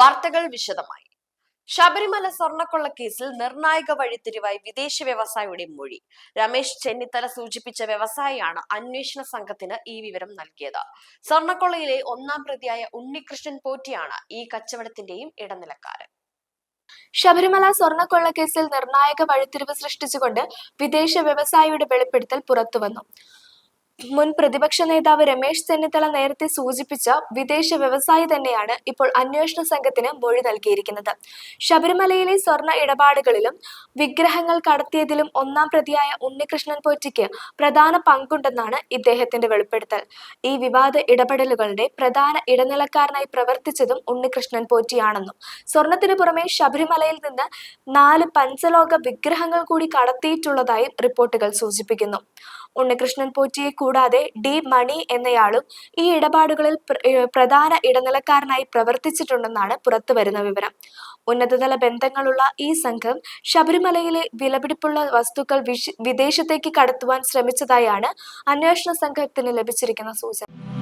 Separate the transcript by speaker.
Speaker 1: വാർത്തകൾ വിശദമായി ശബരിമല സ്വർണ്ണക്കൊള്ള കേസിൽ നിർണായക വഴിത്തിരിവായി വിദേശ വ്യവസായിയുടെ മൊഴി രമേശ് ചെന്നിത്തല സൂചിപ്പിച്ച വ്യവസായിയാണ് അന്വേഷണ സംഘത്തിന് ഈ വിവരം നൽകിയത് സ്വർണ്ണക്കൊള്ളയിലെ ഒന്നാം പ്രതിയായ ഉണ്ണികൃഷ്ണൻ പോറ്റിയാണ് ഈ കച്ചവടത്തിന്റെയും ഇടനിലക്കാരൻ
Speaker 2: ശബരിമല സ്വർണ്ണക്കൊള്ള കേസിൽ നിർണായക വഴിത്തിരിവ് സൃഷ്ടിച്ചുകൊണ്ട് വിദേശ വ്യവസായിയുടെ വെളിപ്പെടുത്തൽ പുറത്തുവന്നു മുൻ പ്രതിപക്ഷ നേതാവ് രമേശ് ചെന്നിത്തല നേരത്തെ സൂചിപ്പിച്ച വിദേശ വ്യവസായി തന്നെയാണ് ഇപ്പോൾ അന്വേഷണ സംഘത്തിന് മൊഴി നൽകിയിരിക്കുന്നത് ശബരിമലയിലെ സ്വർണ്ണ ഇടപാടുകളിലും വിഗ്രഹങ്ങൾ കടത്തിയതിലും ഒന്നാം പ്രതിയായ ഉണ്ണികൃഷ്ണൻ പോറ്റിക്ക് പ്രധാന പങ്കുണ്ടെന്നാണ് ഇദ്ദേഹത്തിന്റെ വെളിപ്പെടുത്തൽ ഈ വിവാദ ഇടപെടലുകളുടെ പ്രധാന ഇടനിലക്കാരനായി പ്രവർത്തിച്ചതും ഉണ്ണികൃഷ്ണൻ പോറ്റിയാണെന്നും സ്വർണത്തിന് പുറമെ ശബരിമലയിൽ നിന്ന് നാല് പഞ്ചലോക വിഗ്രഹങ്ങൾ കൂടി കടത്തിയിട്ടുള്ളതായും റിപ്പോർട്ടുകൾ സൂചിപ്പിക്കുന്നു ഉണ്ണികൃഷ്ണൻ പോറ്റിയെ കൂടുതൽ കൂടാതെ ഡി മണി എന്നയാളും ഈ ഇടപാടുകളിൽ പ്രധാന ഇടനിലക്കാരനായി പ്രവർത്തിച്ചിട്ടുണ്ടെന്നാണ് പുറത്തു വരുന്ന വിവരം ഉന്നതതല ബന്ധങ്ങളുള്ള ഈ സംഘം ശബരിമലയിലെ വിലപിടിപ്പുള്ള വസ്തുക്കൾ വിദേശത്തേക്ക് കടത്തുവാൻ ശ്രമിച്ചതായാണ് അന്വേഷണ സംഘത്തിന് ലഭിച്ചിരിക്കുന്ന സൂചന